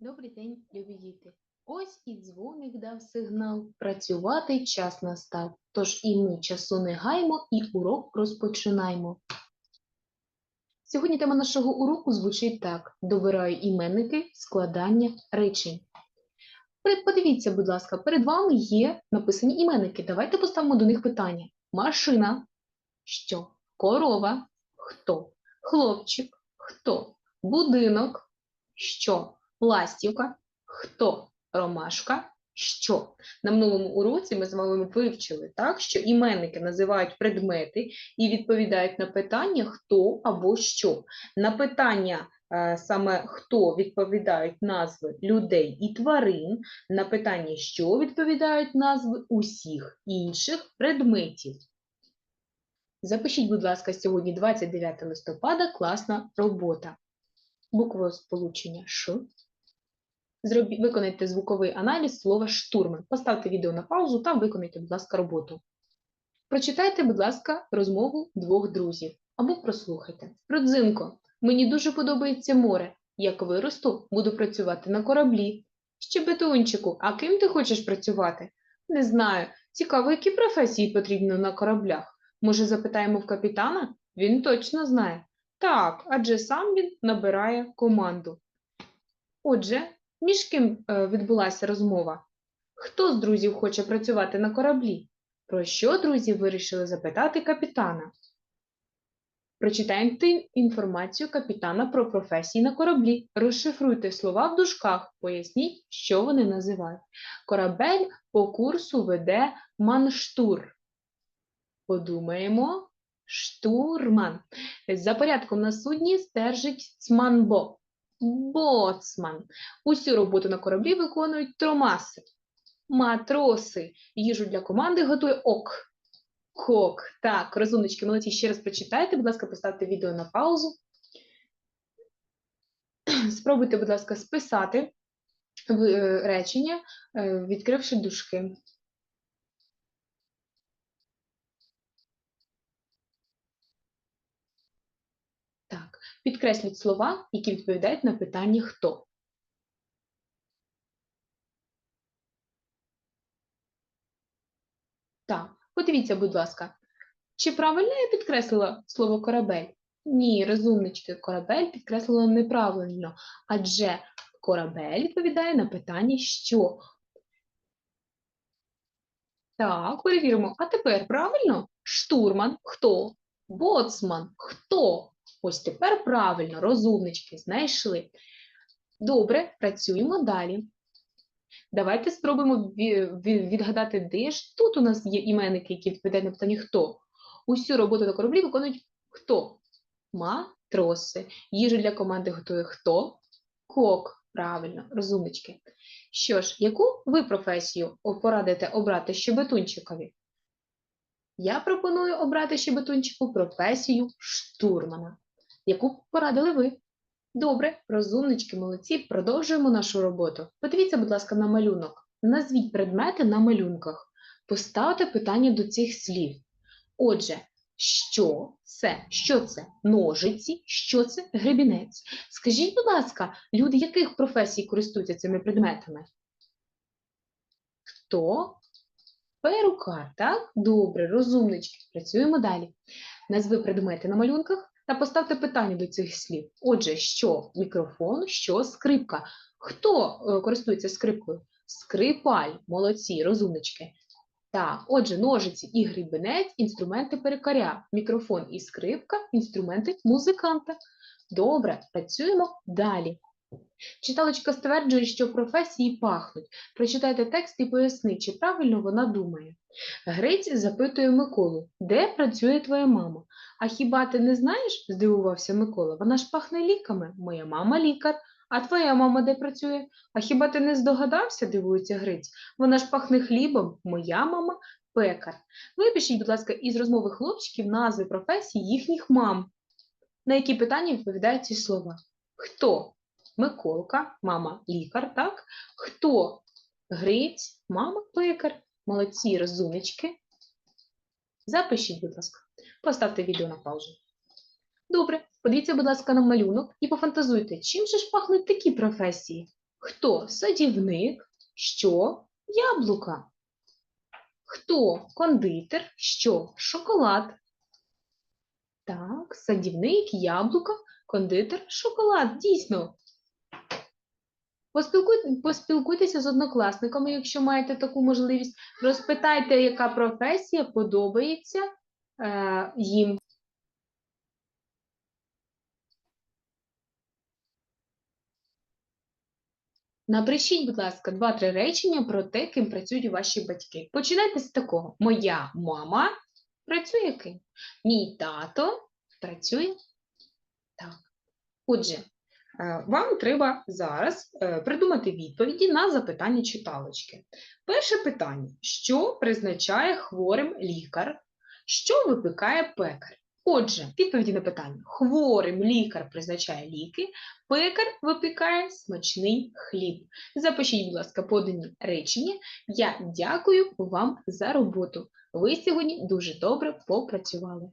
Добрий день, любі діти. Ось і дзвоник дав сигнал. Працювати час настав. Тож і ми часу не гаймо, і урок розпочинаємо. Сьогодні тема нашого уроку звучить так: добираю іменники складання речень. Подивіться, будь ласка, перед вами є написані іменники. Давайте поставимо до них питання: машина, що? Корова, хто? Хлопчик, хто? Будинок, що? Ластівка, хто? Ромашка, що? На минулому уроці ми з вами вивчили, так, що іменники називають предмети і відповідають на питання хто або що. На питання е, саме хто відповідають назви людей і тварин, на питання що відповідають назви усіх інших предметів. Запишіть, будь ласка, сьогодні 29 листопада класна робота. Буквове сполучення Ш. Зробі... Виконайте звуковий аналіз слова штурман. Поставте відео на паузу та виконайте, будь ласка, роботу. Прочитайте, будь ласка, розмову двох друзів або прослухайте. Родзинко, мені дуже подобається море. Як виросту, буду працювати на кораблі. Щебетунчику, а ким ти хочеш працювати? Не знаю. Цікаво, які професії потрібно на кораблях. Може, запитаємо в капітана? Він точно знає. Так, адже сам він набирає команду. Отже, між ким е, відбулася розмова? Хто з друзів хоче працювати на кораблі? Про що друзі вирішили запитати капітана? Прочитаємо інформацію капітана про професії на кораблі. Розшифруйте слова в дужках, поясніть, що вони називають. Корабель по курсу веде манштур. Подумаємо. Штурман. За порядком на судні стержить цманбо. Боцман. Усю роботу на кораблі виконують тромаси. Матроси. Їжу для команди готує ок. Кок. Так, розумнички, молодці. Ще раз прочитайте, будь ласка, поставте відео на паузу. Спробуйте, будь ласка, списати е, речення, е, відкривши дужки. Так, підкресліть слова, які відповідають на питання хто. Так, подивіться, будь ласка, чи правильно я підкреслила слово корабель? Ні, розумнички, корабель підкреслила неправильно, адже корабель відповідає на питання що. Так, перевіримо. А тепер правильно? Штурман хто? Боцман хто? Ось тепер правильно, розумнички, знайшли. Добре, працюємо далі. Давайте спробуємо ві- ві- відгадати, де ж тут у нас є іменники, які відповідають на питання хто. Усю роботу на кораблі виконують хто? Матроси. Їжу для команди готує хто? Кок. Правильно, розумнички. Що ж, яку ви професію порадите обрати щебетунчикові? Я пропоную обрати щебетунчику професію штурмана. Яку порадили ви? Добре, розумнички, молодці, продовжуємо нашу роботу. Подивіться, будь ласка, на малюнок. Назвіть предмети на малюнках. Поставте питання до цих слів. Отже, що це? Що це? Ножиці, що це гребінець? Скажіть, будь ласка, люди яких професій користуються цими предметами? Хто? Перукар, так? Добре, розумнички. Працюємо далі. Назви предмети на малюнках та поставте питання до цих слів. Отже, що мікрофон, що скрипка. Хто е, користується скрипкою? Скрипаль, молодці, розумнички. Так, отже, ножиці і грібенець – інструменти перекаря, мікрофон і скрипка – інструменти музиканта. Добре, працюємо далі. Читалочка стверджує, що професії пахнуть. Прочитайте текст і поясни, чи правильно вона думає. Гриць запитує Миколу, де працює твоя мама? А хіба ти не знаєш? здивувався Микола. Вона ж пахне ліками. Моя мама лікар. А твоя мама де працює? А хіба ти не здогадався? дивується Гриць. Вона ж пахне хлібом. Моя мама пекар. Випишіть, будь ласка, із розмови хлопчиків назви професій їхніх мам. На які питання відповідають ці слова? Хто? Миколка, мама лікар, так? Хто? Гриць, мама пекар. Молодці, розумнички. Запишіть, будь ласка. Поставте відео на паузу. Добре, подивіться, будь ласка, на малюнок і пофантазуйте, чим же ж пахнуть такі професії? Хто садівник? Що яблука? Хто кондитер? Що шоколад? Так, садівник, яблука, кондитер, шоколад. Дійсно. Поспілкуй- Поспілкуйтеся з однокласниками, якщо маєте таку можливість. Розпитайте, яка професія подобається е, їм. Напишіть, будь ласка, два-три речення про те, ким працюють ваші батьки. Починайте з такого. Моя мама працює ким? Мій тато працює так. Отже, вам треба зараз е, придумати відповіді на запитання читалочки. Перше питання: що призначає хворим лікар? Що випікає пекар? Отже, відповіді на питання: хворим лікар призначає ліки, пекар випікає смачний хліб. Запишіть, будь ласка, подані речення. Я дякую вам за роботу. Ви сьогодні дуже добре попрацювали.